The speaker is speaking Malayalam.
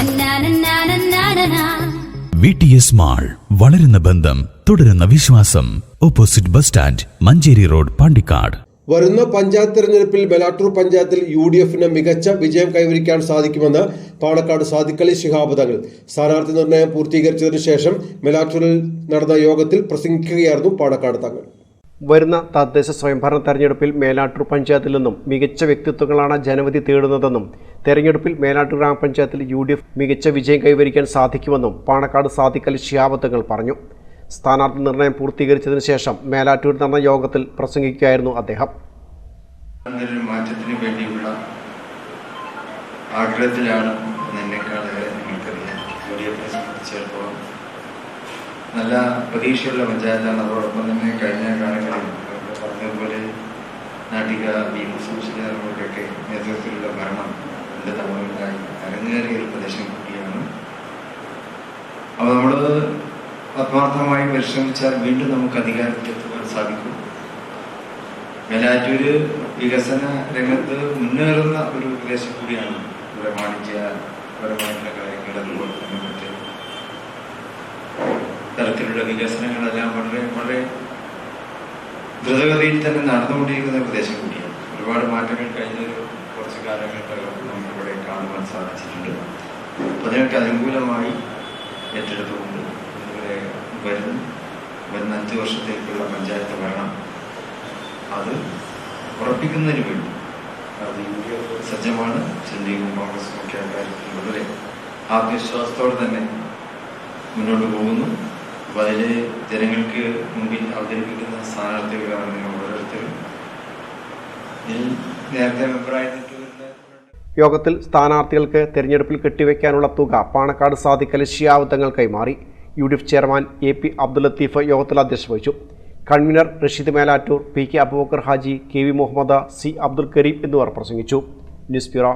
നന്നാനന്നാനന്നാനനാ. വി ടി എസ് മാൾ വളരുന്ന ബന്ധം തുടരുന്ന വിശ്വാസം. Opposite bus stand Manjeri road Pandikkad. വരുന്ന പഞ്ചായത്ത് തെരഞ്ഞെടുപ്പിൽ ബലാട്ടൂർ പഞ്ചായത്തിൽ യു ഡി എഫിന് മികച്ച വിജയം കൈവരിക്കാൻ സാധിക്കുമെന്ന് പാണക്കാട് സാദിഖലി ശിഹാബ് തങ്ങൾ സ്ഥാനാർത്ഥി നിർണയം പൂർത്തീകരിച്ചതിനു ശേഷം ബലാട്ടൂരിൽ നടന്ന യോഗത്തിൽ പ്രസംഗിക്കുകയായിരുന്നു പാണക്കാട് തങ്ങൾ. വരുന്ന തദ്ദേശ സ്വയംഭരണ തെരഞ്ഞെടുപ്പിൽ മേലാട്ടൂർ പഞ്ചായത്തിൽ നിന്നും മികച്ച വ്യക്തിത്വങ്ങളാണ് ജനവിധി തേടുന്നതെന്നും തെരഞ്ഞെടുപ്പിൽ മേനാട്ട് ഗ്രാമപഞ്ചായത്തിൽ യു ഡി എഫ് മികച്ച വിജയം കൈവരിക്കാൻ സാധിക്കുമെന്നും പാണക്കാട് സാദിഖലി ശിഹാബത്തങ്ങൾ പറഞ്ഞു. സ്ഥാനാർത്ഥി നിർണയം പൂർത്തീകരിച്ചതിന് ശേഷം മേലാറ്റൂർ നടന്ന യോഗത്തിൽ പ്രസംഗിക്കുകയായിരുന്നു അദ്ദേഹം. മാറ്റത്തിന് വേണ്ടിയുള്ള ആഗ്രഹത്തിലാണ് നല്ല പ്രതീക്ഷയുള്ള പഞ്ചായത്താണ്. അതോടൊപ്പം തന്നെ കഴിഞ്ഞ കാലങ്ങളിൽ പറഞ്ഞതുപോലെ നാട്ടിക വി സംശയങ്ങളുടെയൊക്കെ നേതൃത്വത്തിലുള്ള ഭരണം രണ്ട് തവണകളിലായി അരങ്ങേറിയ ഒരു പ്രദേശം കൂടിയാണ്. അപ്പോൾ നമ്മൾ ആത്മാർത്ഥമായി പരിശ്രമിച്ചാൽ വീണ്ടും നമുക്ക് അധികാരത്തിലെത്തുവാൻ സാധിക്കും. മേലാറ്റൂര് വികസന രംഗത്ത് മുന്നേറുന്ന ഒരു പ്രദേശം കൂടിയാണ് ഇവിടെ വാണിജ്യപരമായിട്ടുള്ള കാര്യങ്ങൾ അതുപോലെ തന്നെ മറ്റ്. തരത്തിലുള്ള വികസനങ്ങളെല്ലാം വളരെ വളരെ ദ്രുതഗതിയിൽ തന്നെ നടന്നുകൊണ്ടിരിക്കുന്ന പ്രദേശം കൂടിയാണ്. ഒരുപാട് മാറ്റങ്ങൾ കഴിഞ്ഞ ഒരു കുറച്ച് കാലങ്ങൾക്കകം നമുക്കിവിടെ കാണുവാൻ സാധിച്ചിട്ടുണ്ട്. അപ്പോൾ അതിനൊക്കെ അനുകൂലമായി ഏറ്റെടുത്തുകൊണ്ട് ഇവിടെ വരുന്ന വരുന്ന അഞ്ച് വർഷത്തേക്കുള്ള പഞ്ചായത്ത് ഭരണം അത് ഉറപ്പിക്കുന്നതിന് വേണ്ടി അത് യു സജ്ജമാണ്. ചെന്നൈയും കോൺഗ്രസും ഒക്കെ കാര്യത്തിൽ വളരെ ആത്മവിശ്വാസത്തോടെ തന്നെ മുന്നോട്ട് പോകുന്നു. അപ്പോൾ അതിൽ ജനങ്ങൾക്ക് മുമ്പിൽ അവതരിപ്പിക്കുന്ന സ്ഥാനാർത്ഥികളാണ് നിങ്ങൾ ഓരോരുത്തരും നേരത്തെ മെമ്പറായിട്ട് യോഗത്തിൽ സ്ഥാനാർത്ഥികൾക്ക് തെരഞ്ഞെടുപ്പിൽ കെട്ടിവെക്കാനുള്ള തുക പാണക്കാട് സാദിഖലി തങ്ങൾ കൈമാറി. U D F chairman A P Abdul Latheef യോഗത്തിൽ അധ്യക്ഷ വഹിച്ചു. Convener Rasheed Melattur P K Abubakar Haji K V Muhammad C Abdul Kareem എന്നിവർ പ്രസംഗിച്ചു. News bureau